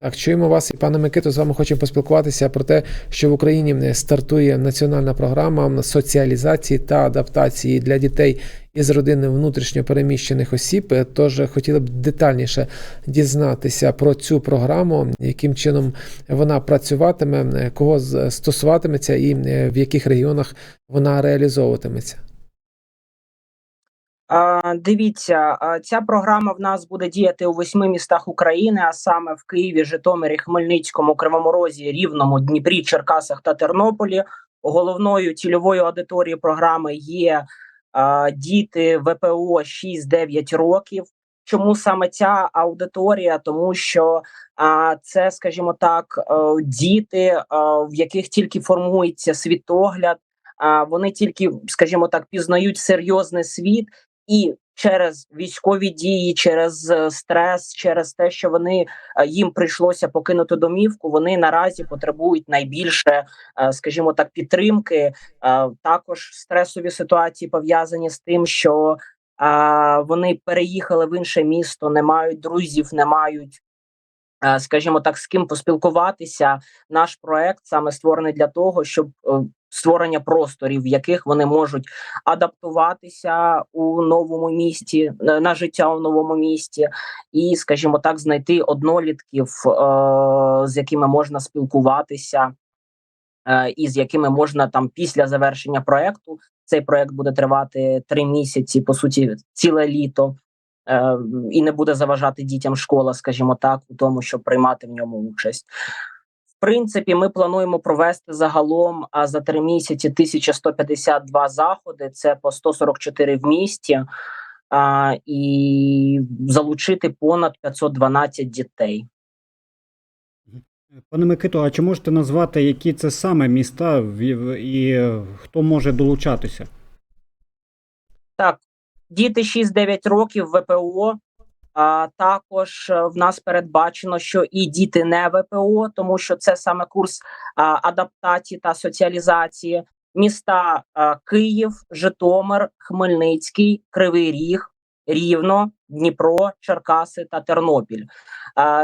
Так, чуємо вас і пане Микито, з вами хочемо поспілкуватися про те, що в Україні е, стартує національна програма соціалізації та адаптації для дітей із родини внутрішньо переміщених осіб. Е, Тож хотіли б детальніше дізнатися про цю програму, яким чином вона працюватиме, е, кого стосуватиметься і е, в яких регіонах вона реалізовуватиметься. Дивіться, ця програма в нас буде діяти у восьми містах України, а саме в Києві, Житомирі, Хмельницькому, Кривому Розі, Рівному, Дніпрі, Черкасах та Тернополі. Головною цільовою аудиторією програми є діти ВПО 6-9 років. Чому саме ця аудиторія? Тому що це, скажімо так, е, діти, а, в яких тільки формується світогляд, а, вони тільки, скажімо так, пізнають серйозний світ і через військові дії, через е, стрес, через те, що вони е, їм прийшлося покинути домівку, вони наразі потребують найбільше, е, скажімо так, підтримки. Також стресові ситуації пов'язані з тим, що вони переїхали в інше місто, не мають друзів, не мають. Е, Скажімо так, з ким поспілкуватися, наш проект саме створений для того, щоб е, створення просторів, в яких вони можуть адаптуватися у новому місті е, на життя у новому місті, і, скажімо так, знайти однолітків, з якими можна спілкуватися, і з якими можна там після завершення проекту. Цей проект буде тривати три місяці, по суті, ціле літо. Е, І не буде заважати дітям школа, скажімо так, у тому, щоб приймати в ньому участь. В принципі, ми плануємо провести загалом а, за три місяці 1152 заходи. Це по 144 в місті, а, і залучити понад 512 дітей. Пане Микито, а чи можете назвати, які це саме міста і хто може долучатися? Так, діти 6-9 років ВПО. А також е, в нас передбачено, що і діти не ВПО, тому що це саме курс адаптації та соціалізації. Міста Київ, Житомир, Хмельницький, Кривий Ріг, Рівно, Дніпро, Черкаси та Тернопіль.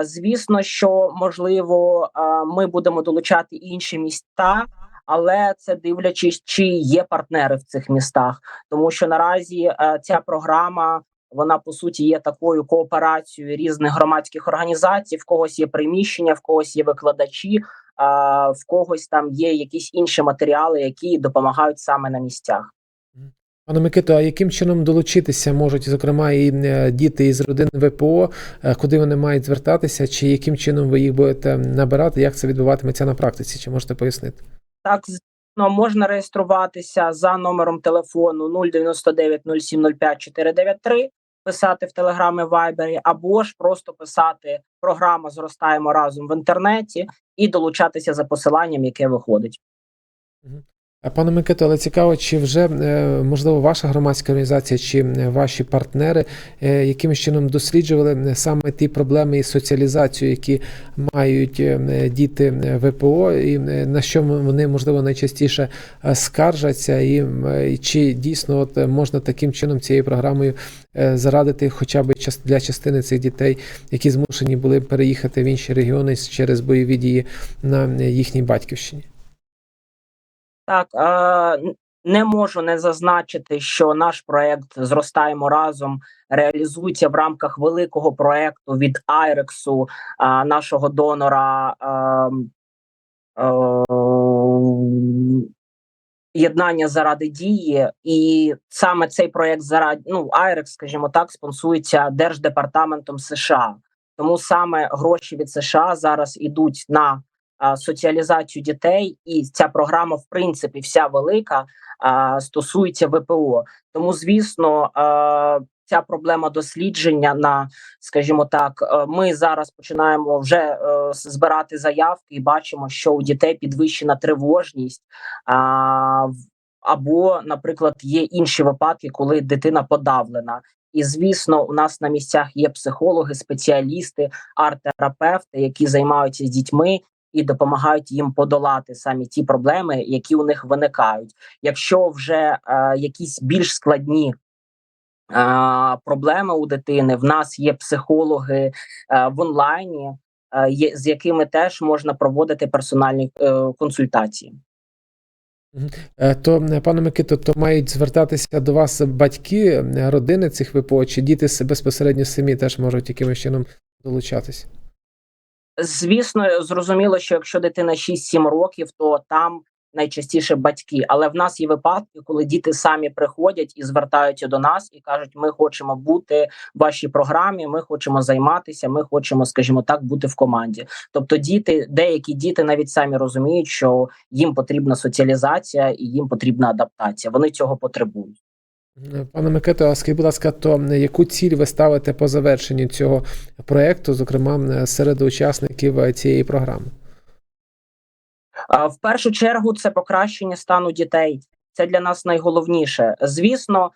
Звісно, що можливо ми будемо долучати інші міста, але це дивлячись, чи є партнери в цих містах, тому що наразі е, ця програма вона по суті є такою кооперацією різних громадських організацій. В когось є приміщення, в когось є викладачі, а в когось там є якісь інші матеріали, які допомагають саме на місцях. Пане Микито, а яким чином долучитися можуть, зокрема, і е, діти із родин ВПО, е, куди вони мають звертатися, чи яким чином ви їх будете набирати, як це відбуватиметься на практиці? Чи можете пояснити? Так, звісно, можна реєструватися за номером телефону 099 0705 493, писати в телеграмі Вайбері, або ж просто писати програма Зростаємо разом в інтернеті і долучатися за посиланням, яке виходить. Пане Микито, але цікаво, чи вже е, можливо ваша громадська організація чи е, ваші партнери е, якимось чином досліджували е, саме ті проблеми із соціалізацією, які мають е, діти е, ВПО, і е, на що вони можливо найчастіше е, скаржаться, і е, чи дійсно от е, можна таким чином цією програмою е, зарадити, хоча б для частини цих дітей, які змушені були переїхати в інші регіони через бойові дії на е, їхній батьківщині? Так, е, не можу не зазначити, що наш проект Зростаємо разом реалізується в рамках великого проекту від Айрексу, е, нашого донора. Е, е, Єднання заради дії, і саме цей проект заради ну Айрекс, скажімо так, спонсується держдепартаментом США. Тому саме гроші від США зараз ідуть на соціалізацію дітей, і ця програма, в принципі, вся велика стосується ВПО. Тому, звісно, ця проблема дослідження на, скажімо так, е, ми зараз починаємо вже е, збирати заявки і бачимо, що у дітей підвищена тривожність. Або, наприклад, є інші випадки, коли дитина подавлена. І звісно, у нас на місцях є психологи, спеціалісти, арт-терапевти, які займаються з дітьми і допомагають їм подолати самі ті проблеми, які у них виникають. Якщо вже е, якісь більш складні е, проблеми у дитини, в нас є психологи е, в онлайні. е, з якими теж можна проводити персональні консультації. То, пане Микито, то мають звертатися до вас батьки, родини цих ВПО, чи діти безпосередньо самі теж можуть якимось чином долучатись? Звісно, зрозуміло, що якщо дитина 6-7 років, то там найчастіше батьки. Але в нас є випадки, коли діти самі приходять і звертаються до нас і кажуть: ми хочемо бути в вашій програмі, ми хочемо займатися, ми хочемо, скажімо так, бути в команді. Тобто, діти, деякі діти навіть самі розуміють, що їм потрібна соціалізація і їм потрібна адаптація. Вони цього потребують. Пане Микито, а скажіть, будь ласка, то е, яку ціль ви ставите по завершенню цього проєкту, зокрема е, серед учасників е, цієї програми? В першу чергу це покращення стану дітей. Це для нас найголовніше. Звісно,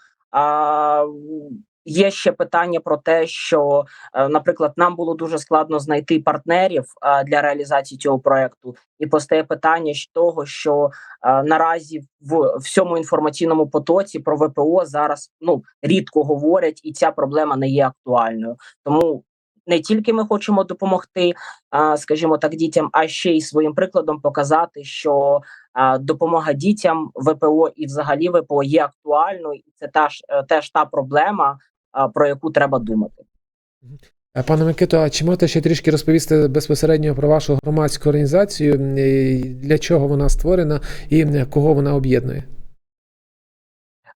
є ще питання про те, що, е, наприклад, нам було дуже складно знайти партнерів для реалізації цього проекту, і постає питання того, що наразі в всьому інформаційному потоці про ВПО зараз ну рідко говорять, і ця проблема не є актуальною. Тому не тільки ми хочемо допомогти, скажімо так, дітям, а ще й своїм прикладом показати, що допомога дітям ВПО і взагалі ВПО є актуальною, і це та ж е, теж та проблема, про яку треба думати. Пане Микито, а чи можете ще трішки розповісти безпосередньо про вашу громадську організацію, для чого вона створена і кого вона об'єднує?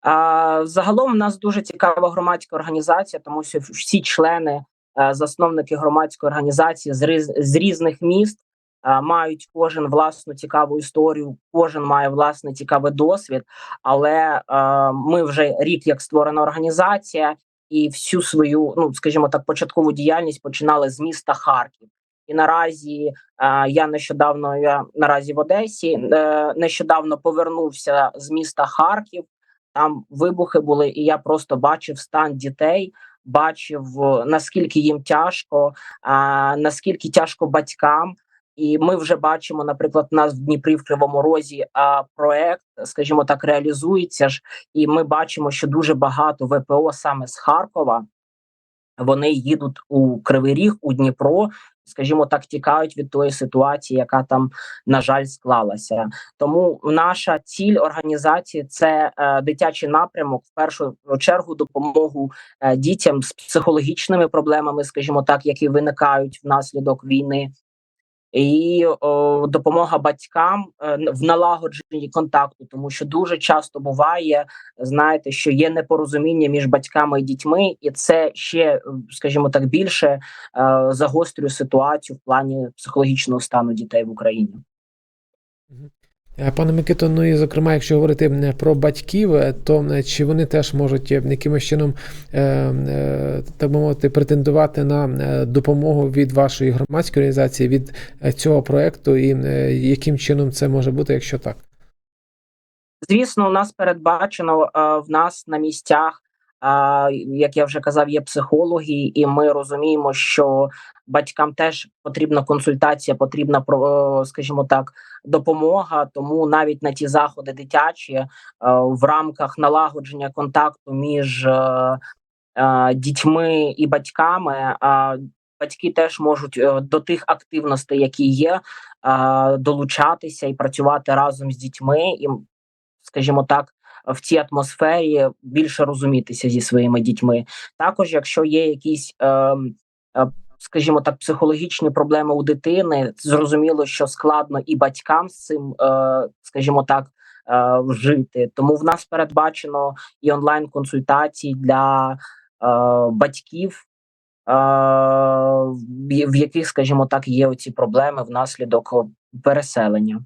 А, загалом в нас дуже цікава громадська організація, тому що всі члени, е, засновники громадської організації з, riz- з різних міст е, мають кожен власну цікаву історію, кожен має власний цікавий досвід. Але е, ми вже рік як створена організація, і всю свою, ну скажімо так, початкову діяльність починали з міста Харків. І наразі е, я нещодавно я наразі в Одесі е, нещодавно повернувся з міста Харків там вибухи були, і я просто бачив стан дітей, бачив е, наскільки їм тяжко, а наскільки тяжко батькам. І ми вже бачимо, наприклад, у нас в Дніпрі в Кривому Розі а, проект, скажімо так, реалізується ж, і ми бачимо, що дуже багато ВПО саме з Харкова. Вони їдуть у Кривий Ріг, у Дніпро, скажімо так, тікають від тої ситуації, яка там на жаль склалася. Тому наша ціль організації це е, дитячий напрямок, в першу чергу допомогу е, дітям з психологічними проблемами, скажімо так, які виникають внаслідок війни. І о, допомога батькам е, в налагодженні контакту, тому що дуже часто буває, знаєте, що є непорозуміння між батьками і дітьми, і це ще, скажімо так, більше е, загострює ситуацію в плані психологічного стану дітей в Україні. Е, Пане Микито, ну і зокрема, якщо говорити про батьків, е, то чи вони теж можуть е, якимось чином, так мовити, претендувати на допомогу від вашої громадської організації, від цього проекту, і яким чином це може бути, якщо так? Звісно, у нас передбачено в нас на місцях, як я вже казав, є психологи, і ми розуміємо, що батькам теж потрібна консультація, потрібна про, е, скажімо так, допомога. Тому навіть на ті заходи дитячі е, в рамках налагодження контакту між е, дітьми і батьками. Батьки теж можуть до тих активностей, які є, долучатися і працювати разом з дітьми, і скажімо так, в цій атмосфері більше розумітися зі своїми дітьми. Також, якщо є якісь, е, е, скажімо так, психологічні проблеми у дитини, зрозуміло, що складно і батькам з цим, е, скажімо так, вжити. жити. Тому в нас передбачено і онлайн консультації для е, батьків. е, в яких, скажімо так, є оці проблеми внаслідок переселення.